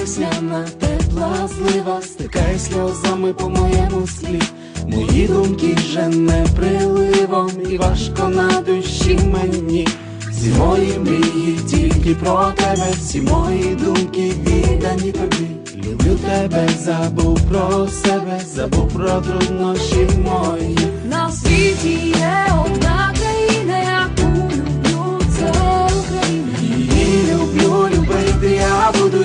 Весняна, тепла злива, стикай сльозами по моєму склі. Мої думки жене приливом, і важко на душі мені. Всі мої мрії тільки про тебе, всі мої думки віддані тобі. Люблю тебе, забув про себе, забув про труднощі мої. На світі є одна країна, яку люблю, це Україна. Її люблю, любити я буду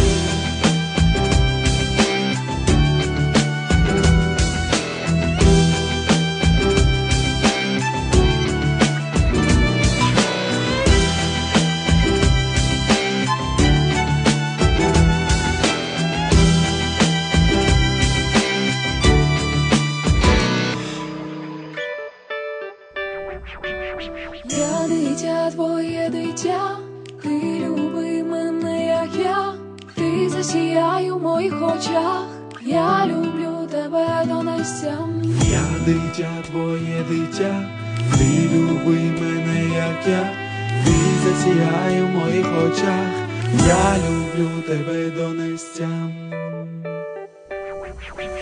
Я дитя, твоє дитя, ти люби мене, як я, ти засіяй у моїх очах, я люблю тебе до нестям. Я дитя, твоє дитя, ти люби мене, як я, ти засіяй у моїх очах, я люблю тебе до нестям.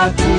Країна,